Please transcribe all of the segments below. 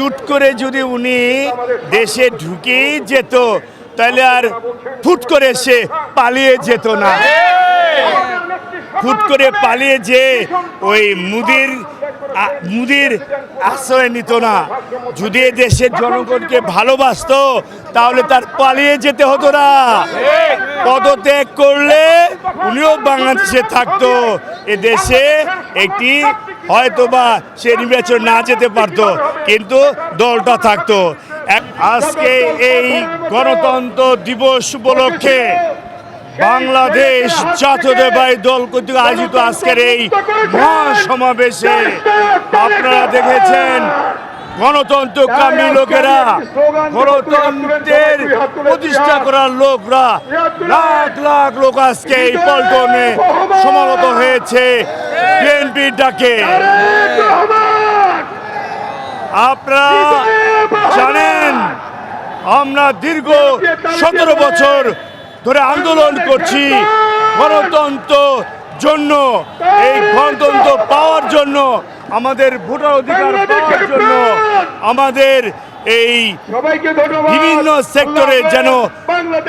চুট করে যদি উনি দেশে ঢুকেই যেত, তাহলে আর ফুট করে সে পালিয়ে যেত না। ফুট করে পালিয়ে যে ওই মুদির মুদির আশ্রয় নিত না। যদি দেশের জনগণকে ভালোবাসতো, তাহলে তার পালিয়ে যেতে হতো না। পদত্যাগ করলে উনিও বাংলাদেশে থাকতো। এ দেশে একটি হয়তোবা সে নির্বাচন না যেতে পারত, কিন্তু দলটা থাকতো। আজকে এই গণতন্ত্র দিবস উপলক্ষে বাংলাদেশ জাতীয়তাবাদী দল কর্তৃক আয়োজিত আজকের এই মহাসমাবেশে আপনারা দেখেছেন গণতন্ত্র কামী লোকেরা গণতন্ত্রের প্রতিষ্ঠা করার লোকরা লাখ লাখ লোক আজকে এই পল্টনে সমাগত হয়েছে। বিএনপির ডাকে। আপনারা জানেন আমরা দীর্ঘ সতেরো বছর ধরে আন্দোলন করছি। গণতন্ত্র জন্য এই গণতন্ত্র পাওয়ার জন্য আমাদের ভোটার অধিকার পাওয়ার জন্য আমাদের এই বিভিন্ন সেক্টরে যেন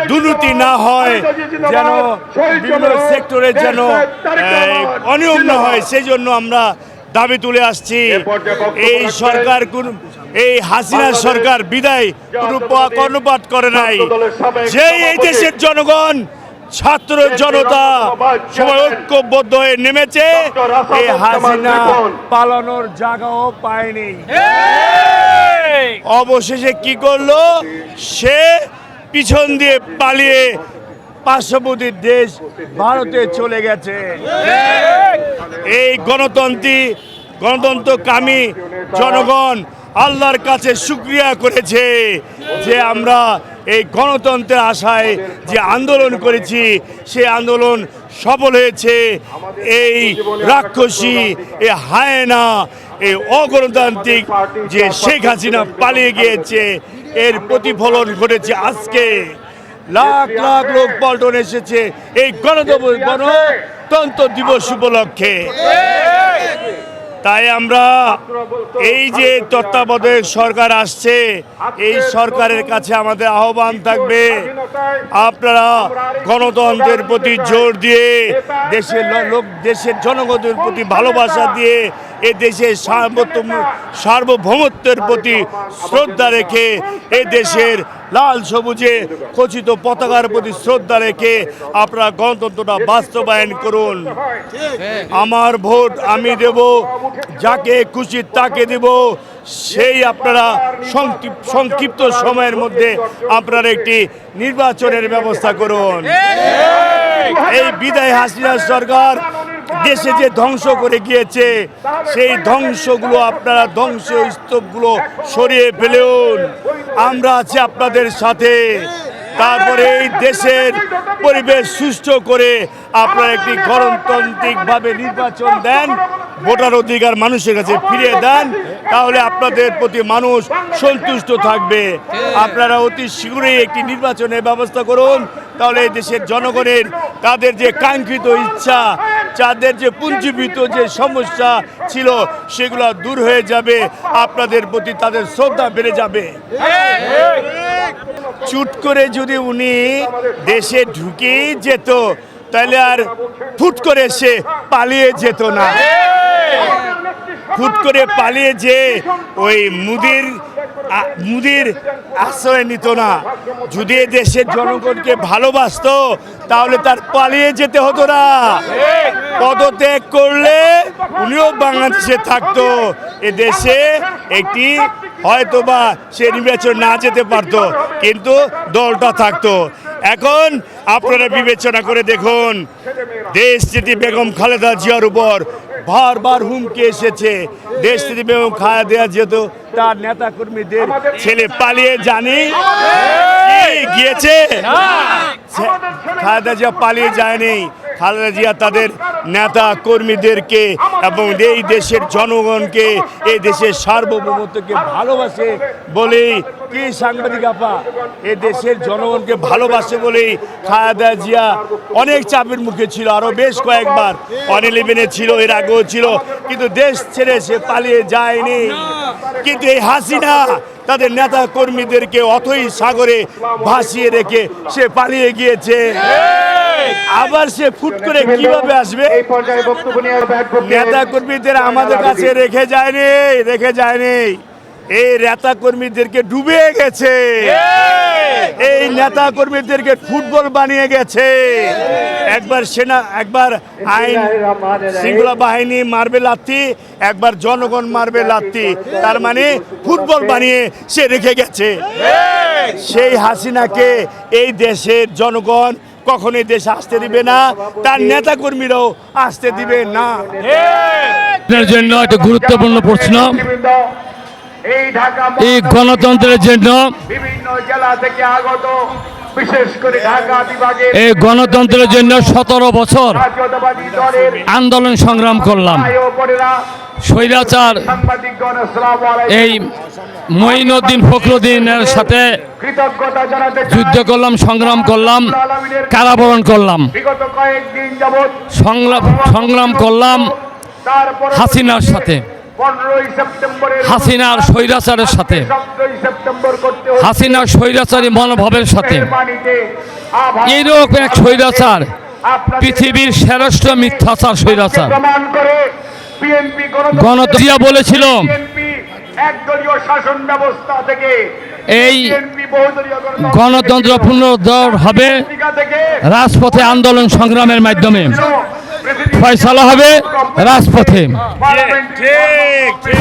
দুর্নীতি না হয় যেন বিভিন্ন সেক্টরে যেন অনিয়ম না হয় সেই জন্য আমরা দাবি তুলে আসছি। এই সরকার কোন এই হাসিনা সরকার বিদায় কোনো কর্ণপাত করে নাই। যে এই দেশের জনগণ ছাত্র জনতা সবাই ঐক্যবদ্ধ হয়ে নেমেছে। এই হাসিনা পালানোর জায়গাও পায়নি। অবশেষে কি করল? সে পিছন দিয়ে পালিয়ে পার্শ্ববর্তী দেশ ভারতে চলে গেছে। এই গণতন্ত্রী গণতন্ত্রকামী জনগণ আল্লাহর কাছে শুক্রিয়া করেছে যে আমরা এই গণতন্ত্রের আশায় যে আন্দোলন করেছি, সে আন্দোলন সফল হয়েছে। এই রাক্ষসী, এ হায়না এই অগণতান্ত্রিক যে শেখ হাসিনা পালিয়ে গিয়েছে, এর প্রতিফলন ঘটেছে আজকে। লাখ লাখ লোক পল্টন এসেছে এই গণতন্ত্র দিবস উপলক্ষে। তাই আমরা এই যে তত্ত্বাবধায়ক সরকার আসছে, এই সরকারের কাছে আমাদের আহ্বান থাকবে। আপনারা গণতন্ত্রের প্রতি জোর দিয়ে, দেশের লোক, দেশের জনগণের প্রতি ভালোবাসা দিয়ে এ দেশের সার্বভৌম সার্বভৌমত্বের প্রতি শ্রদ্ধা রেখে এ দেশের লাল সবুজে খচিত পতাকার প্রতি শ্রদ্ধা রেখে আপনারা গণতন্ত্রটা বাস্তবায়ন করুন। আমার ভোট আমি দেব যাকে খুশি তাকে দেব সেই আপনারা সংক্ষিপ- সংক্ষিপ্ত সময়ের মধ্যে আপনারা একটি নির্বাচনের ব্যবস্থা করুন। এই বিদায় হাসিনা সরকার দেশে যে ধ্বংস করে গিয়েছে, সেই ধ্বংসগুলো আপনারা ধ্বংস স্তূপগুলো সরিয়ে ফেলুন। আমরা আছি আপনাদের সাথে। তারপরে এই দেশের পরিবেশ সুষ্ঠু করে আপনারা একটি গণতান্ত্রিকভাবে নির্বাচন দেন, ভোটার অধিকার মানুষের কাছে ফিরিয়ে দেন, তাহলে আপনাদের প্রতি মানুষ সন্তুষ্ট থাকবে। আপনারা অতি শীঘ্রই একটি নির্বাচনের ব্যবস্থা করুন, তাহলে দেশের জনগণের, তাদের যে কাঙ্ক্ষিত ইচ্ছা তাদের যে পুঞ্জীভূত যে সমস্যা ছিল, সেগুলো দূর হয়ে যাবে। আপনাদের প্রতি তাদের শ্রদ্ধা বেড়ে যাবে। চুট করে যদি উনি দেশে ঢুকেই যেত, তাহলে আর ফুট করে সে পালিয়ে যেত না। ফুট করে পালিয়ে যে ওই মুদির মুদির আশ্রয় নিত না। যদি দেশের জনগণকে ভালোবাসতো, তাহলে তার পালিয়ে যেতে হতো না। পদত্যাগ করলে উনিও বাংলাদেশে থাকতো। দেশে একটি হয়তোবা সে নির্বাচন না যেতে পারতো, কিন্তু দলটা থাকতো। এখন আপনারা বিবেচনা করে দেখুন, দেশ যেটি বেগম খালেদা জিয়ার উপর বারবার হুমকি এসেছে। দেশ এবং বেগম খালেদা যেত তার নেতা কর্মীদের ছেলে পালিয়ে জানি গিয়েছে? খাওয়া দেওয়া জিয়া পালিয়ে যায়নি। খালেদা জিয়া তাদের নেতা কর্মীদেরকে এবং এই দেশের জনগণকে, এই দেশের সার্বভৌমত্বকে ভালোবাসে বলেই কি সাংবাদিক আপা? এ দেশের জনগণকে ভালোবাসে বলেই খালেদা জিয়া অনেক চাপের মুখে ছিল আরও বেশ কয়েকবার অনিল ছিল, এর আগেও ছিল, কিন্তু দেশ ছেড়ে সে পালিয়ে যায়নি। কিন্তু এই হাসিনা তাদের নেতা কর্মীদেরকে অথই সাগরে ভাসিয়ে রেখে সে পালিয়ে গিয়েছে। আবার সে ফুট করে কীভাবে আসবে? এই পর্যায়ে বক্তব্য নিয়ে নেতা কর্মীদের আমাদের কাছে রেখে যায়নি রেখে যায়নি। এই নেতা কর্মীদেরকে ডুবে গেছে। এই নেতা কর্মীদেরকে ফুটবল বানিয়ে গেছে। একবার সেনা, একবার আইন শৃঙ্খলা বাহিনী মারবে লাত্তি, একবার জনগণ মারবে লাত্তি। তার মানে ফুটবল বানিয়ে সে রেখে গেছে। সেই হাসিনাকে এই দেশের জনগণ কখনোই দেশে আসতে দিবে না, তার নেতা কর্মীরাও আসতে দিবে না। জন্য একটা গুরুত্বপূর্ণ প্রশ্ন। এই গণতন্ত্রের জন্য বিভিন্ন জেলা থেকে আগত বিশেষ করে ঢাকা বিভাগের এই গণতন্ত্রের জন্য সতেরো বছর আন্দোলন সংগ্রাম করলাম। স্বৈরাচার এই মঈনুদ্দিন ফখরুদ্দিনের সাথে যুদ্ধ করলাম সংগ্রাম করলাম কারাবরণ করলাম। সংগ্রাম সংগ্রাম করলাম হাসিনার সাথে। হাসিনার স্বৈরাচারের সাথে। হাসিনার স্বৈরাচারী মনোভাবের সাথে। এইরকম এক স্বৈরাচার পৃথিবীর শ্রেষ্ঠ মিথ্যাচার স্বৈরাচার। গণতন্ত্রিয়া বলেছিল। এই গণতন্ত্র পুনরুদ্ধার হবে রাজপথে আন্দোলন সংগ্রামের মাধ্যমে। ফয়সালা হবে রাজপথে।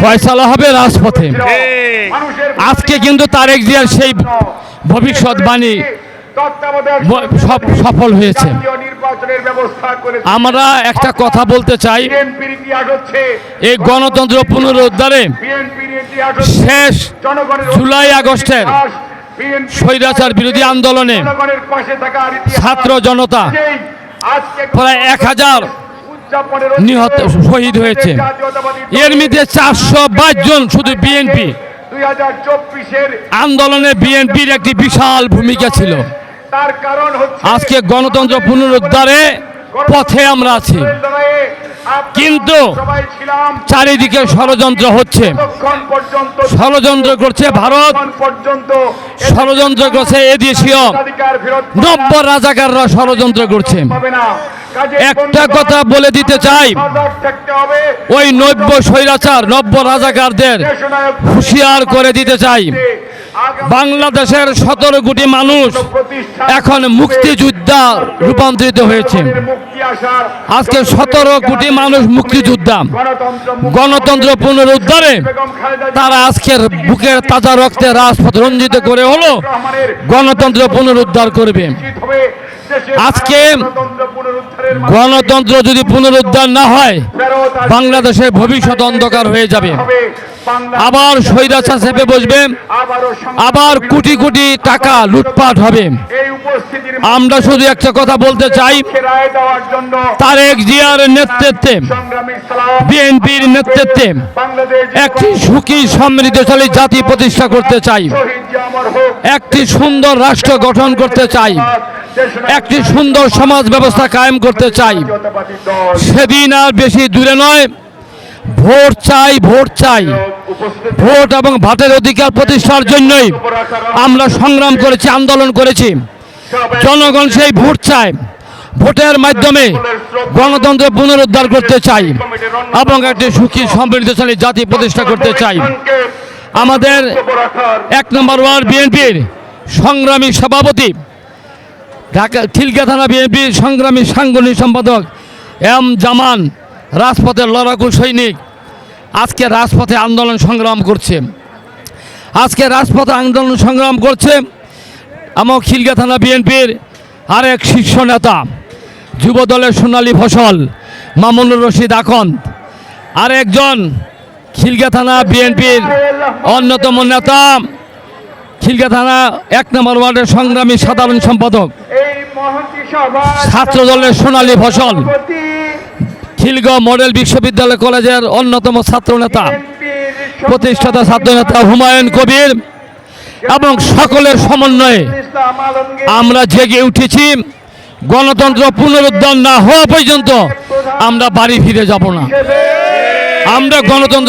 ফয়সালা হবে রাজপথে। আজকে কিন্তু তারেক জিয়ার সেই ভবিষ্যৎবাণী সফল হয়েছে। আমরা একটা কথা বলতে চাই। এই গণতন্ত্র পুনরুদ্ধারে শেষ জুলাই আগস্টের স্বৈরাচার বিরোধী আন্দোলনে ছাত্র জনতা প্রায় এক হাজার নিহত শহীদ হয়েছে। এর মধ্যে চারশো বাইশ জন শুধু বিএনপি। আন্দোলনে বিএনপির একটি বিশাল ভূমিকা ছিল। তার কারণ হচ্ছে আজকে গণতন্ত্র পুনরুদ্ধারে পথে আমরা আছি। কিন্তু চারিদিকে ষড়যন্ত্র হচ্ছে। ষড়যন্ত্র করছে ভারত। পর্যন্ত ষড়যন্ত্র করছে এদেশীয়। নব্য রাজাকাররা ষড়যন্ত্র করছে। একটা কথা বলে দিতে চাই। ওই নব্য স্বৈরাচার নব্য রাজাকারদের হুঁশিয়ার করে দিতে চাই। বাংলাদেশের সতেরো কোটি মানুষ এখন মুক্তিযোদ্ধা রূপান্তরিত হয়েছে। আজকে সতেরো কোটি মানুষ মুক্তিযোদ্ধা। গণতন্ত্র পুনরুদ্ধারে তারা আজকের বুকের তাজা রক্তে রাজপথ রঞ্জিত করে হলো, গণতন্ত্র পুনরুদ্ধার করবে। আজকে গণতন্ত্র যদি পুনরুদ্ধার না হয়, বাংলাদেশের ভবিষ্যৎ অন্ধকার হয়ে যাবে। আবার স্বৈরাচার চেপে বসবে আবার কোটি কোটি টাকা লুটপাট হবে। আমরা শুধু একটা কথা বলতে চাই তারেক জিয়ার নেতৃত্বে বিএনপির নেতৃত্বে একটি সুখী সমৃদ্ধশালী জাতি প্রতিষ্ঠা করতে চাই। একটি সুন্দর রাষ্ট্র গঠন করতে চাই। একটি সুন্দর সমাজ ব্যবস্থা কায়েম করতে চাই। সেদিন আর বেশি দূরে নয় ভোট চাই ভোট চাই। ভোট এবং ভাতের অধিকার প্রতিষ্ঠার জন্যই আমরা সংগ্রাম করেছি, আন্দোলন করেছি। জনগণ সেই ভোট চায়। ভোটের মাধ্যমে গণতন্ত্র পুনরুদ্ধার করতে চাই এবং একটি সুখী সমৃদ্ধশালী জাতি প্রতিষ্ঠা করতে চাই। আমাদের এক নম্বর ওয়ার্ড বিএনপির সংগ্রামী সভাপতি ঢাকা খিলকা থানা বিএনপির সংগ্রামী সাংগঠনিক সম্পাদক এম জামান রাজপথের লড়াকু সৈনিক। আজকে রাজপথে আন্দোলন সংগ্রাম করছে। আজকে রাজপথে আন্দোলন সংগ্রাম করছে আমার খিলগা থানা বিএনপির আরেক শীর্ষ নেতা যুব দলের সোনালী ফসল মামুনুর রশিদ আকন্দ। আর একজন খিলগা থানা বিএনপির অন্যতম নেতা খিলগা থানা এক নম্বর ওয়ার্ডের সংগ্রামী সাধারণ সম্পাদক ছাত্র দলের সোনালী ফসল। খিলগাঁও মডেল বিশ্ববিদ্যালয় কলেজের অন্যতম ছাত্রনেতা, প্রতিষ্ঠাতা ছাত্রনেতা হুমায়ুন কবির এবং সকলের সমন্বয়ে আমরা জেগে উঠেছি। গণতন্ত্র পুনরুদ্ধার না হওয়া পর্যন্ত আমরা বাড়ি ফিরে যাব না। আমরা গণতন্ত্র